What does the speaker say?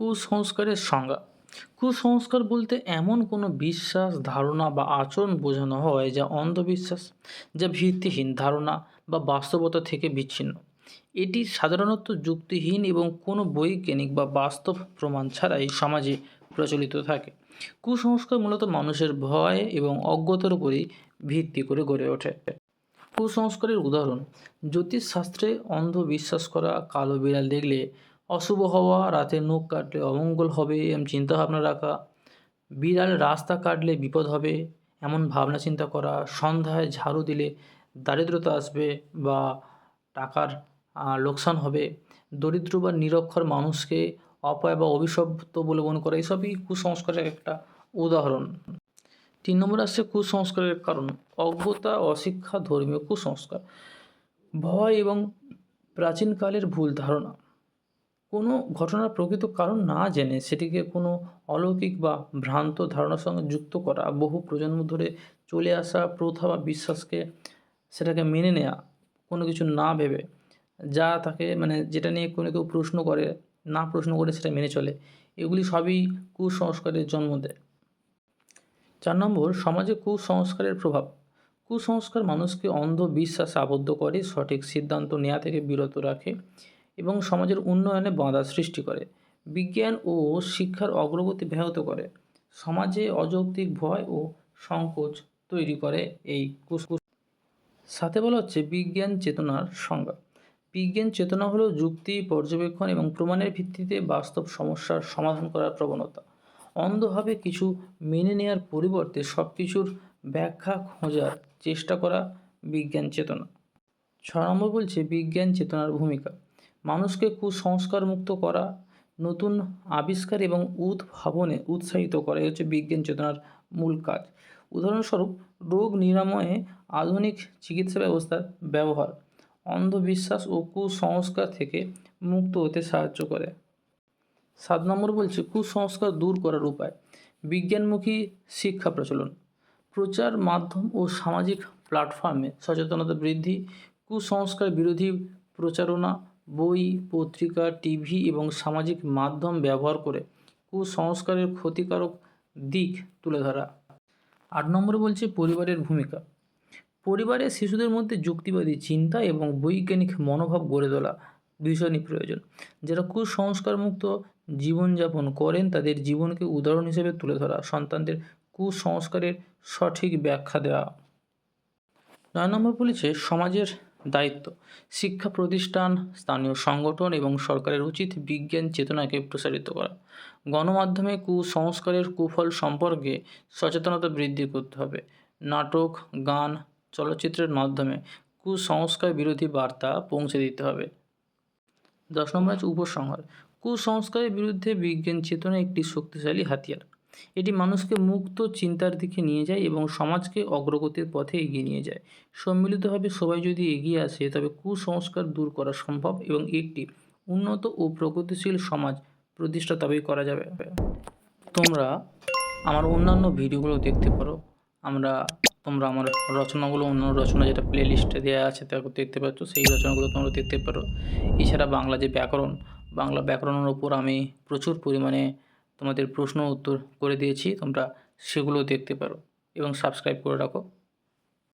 কুসংস্কারের সংজ্ঞা। কুসংস্কার বলতে এমন কোনো বিশ্বাস, ধারণা বা আচরণ বোঝানো হয় যা অন্ধবিশ্বাস, যা ভিত্তিহীন ধারণা বা বাস্তবতা থেকে বিচ্ছিন্ন। এটি সাধারণত যুক্তিহীন এবং কোনো বৈজ্ঞানিক বা বাস্তব প্রমাণ ছাড়াই সমাজে প্রচলিত থাকে। কুসংস্কার মূলত মানুষের ভয় এবং অজ্ঞতার উপরই ভিত্তি করে গড়ে ওঠে। কুসংস্কারের উদাহরণ, জ্যোতিষশাস্ত্রে অন্ধবিশ্বাস করা কালো বিড়াল দেখলে অশুভ হওয়া, রাতে নখ কাটলে অমঙ্গল হবে এমন চিন্তাভাবনা রাখা, বিড়াল রাস্তা কাটলে বিপদ হবে এমন ভাবনা চিন্তা করা, সন্ধ্যায় ঝাড়ু দিলে দারিদ্রতা আসবে বা টাকার লোকসান হবে। দরিদ্র বা নিরক্ষর মানুষকে অপায় বা অভিশপ্ত বলে মনে করা, এসবই কুসংস্কারের একটা উদাহরণ। তিন নম্বর আসছে কুসংস্কারের কারণ, অজ্ঞতা, অশিক্ষা, ধর্মীয় কুসংস্কার। ভয় এবং প্রাচীনকালের ভুল ধারণা। কোনো ঘটনার প্রকৃত কারণ না জেনে সেটিকে কোনো অলৌকিক বা ভ্রান্ত ধারণার সঙ্গে যুক্ত করা বহু প্রজন্ম ধরে চলে আসা প্রথা বা বিশ্বাসকে সেটাকে মেনে নেয়া কোনো কিছু না ভেবে, যা তাকে মানে যেটা নিয়ে কোনো কেউ প্রশ্ন করে, না প্রশ্ন করে সেটা মেনে চলে। এগুলি সবই কুসংস্কারের জন্ম দেয়। চার নম্বর, সমাজে কুসংস্কারের প্রভাব। কুসংস্কার মানুষকে অন্ধবিশ্বাসে আবদ্ধ করে, সঠিক সিদ্ধান্ত নেওয়া থেকে বিরত রাখে। এবং সমাজের উন্নয়নে বাধা সৃষ্টি করে। বিজ্ঞান ও শিক্ষার অগ্রগতি ব্যাহত করে। সমাজে অযৌক্তিক ভয় ও সংকোচ তৈরি করে এই কুস সাথে বলা হচ্ছে বিজ্ঞান চেতনার সংজ্ঞা। বিজ্ঞান চেতনা হলো যুক্তি, পর্যবেক্ষণ এবং প্রমাণের ভিত্তিতে বাস্তব সমস্যার সমাধান করার প্রবণতা। অন্ধভাবে কিছু মেনে নেওয়ার পরিবর্তে সব কিছুর ব্যাখ্যা খোঁজার চেষ্টা করা বিজ্ঞান চেতনা। ছ নম্বর বলছে বিজ্ঞান চেতনার ভূমিকা। মানুষকে কুসংস্কার মুক্ত করা, নতুন আবিষ্কার এবং উদ্ভাবনে উৎসাহিত করা হচ্ছে বিজ্ঞান চেতনার মূল কাজ। উদাহরণস্বরূপ, রোগ নিরাময়ে আধুনিক চিকিৎসা ব্যবস্থার ব্যবহার অন্ধবিশ্বাস ও কুসংস্কার থেকে মুক্ত হতে সাহায্য করে। সাত নম্বর বলছে, কুসংস্কার দূর করার উপায়। বিজ্ঞানমুখী শিক্ষা প্রচলন। প্রচার মাধ্যম ও সামাজিক প্ল্যাটফর্মে সচেতনতা বৃদ্ধি, কুসংস্কার বিরোধী প্রচারণা বই, পত্রিকা, টিভি এবং সামাজিক মাধ্যম ব্যবহার করে কুসংস্কারের ক্ষতিকারক দিক তুলে ধরা। আট নম্বরে বলছে পরিবারের ভূমিকা। পরিবারে শিশুদের মধ্যে যুক্তিবাদী চিন্তা এবং বৈজ্ঞানিক মনোভাব গড়ে তোলা ভীষণই প্রয়োজন। যারা কুসংস্কারমুক্ত জীবনযাপন করেন, তাদের জীবনকে উদাহরণ হিসেবে তুলে ধরা, সন্তানদের কুসংস্কারের সঠিক ব্যাখ্যা দেওয়া। নয় নম্বর বলেছে, সমাজের দায়িত্ব। শিক্ষা প্রতিষ্ঠান, স্থানীয় সংগঠন এবং সরকারের উচিত বিজ্ঞান চেতনাকে প্রসারিত করা। গণমাধ্যমে কুসংস্কারের কুফল সম্পর্কে সচেতনতা বৃদ্ধি করতে হবে। নাটক, গান, চলচ্চিত্রের মাধ্যমে কুসংস্কার বিরোধী বার্তা পৌঁছে দিতে হবে। দশ নম্বর আছে উপসংহার। কুসংস্কারের বিরুদ্ধে বিজ্ঞান চেতনা একটি শক্তিশালী হাতিয়ার। এটি মানুষকে মুক্ত চিন্তার দিকে নিয়ে যায় এবং সমাজকে অগ্রগতির পথে এগিয়ে নিয়ে যায়। সম্মিলিতভাবে সবাই যদি এগিয়ে আসে, তবে কুসংস্কার দূর করা সম্ভব এবং একটি উন্নত ও প্রগতিশীল সমাজ প্রতিষ্ঠা তবেই করা যাবে। তোমরা আমার অন্যান্য ভিডিওগুলো দেখতে পারো। আমরা, তোমরা আমার রচনাগুলো অন্যান্য রচনা যেটা প্লে লিস্টে দেওয়া আছে তা দেখতে পাচ্ছ, সেই রচনাগুলো তোমরা দেখতে পারো। এছাড়া বাংলা যে ব্যাকরণ, বাংলা ব্যাকরণের ওপর আমি প্রচুর পরিমাণে তোমাদের প্রশ্ন উত্তর করে দিয়েছি তোমরা সেগুলো দেখতে পারো এবং সাবস্ক্রাইব করে রাখো।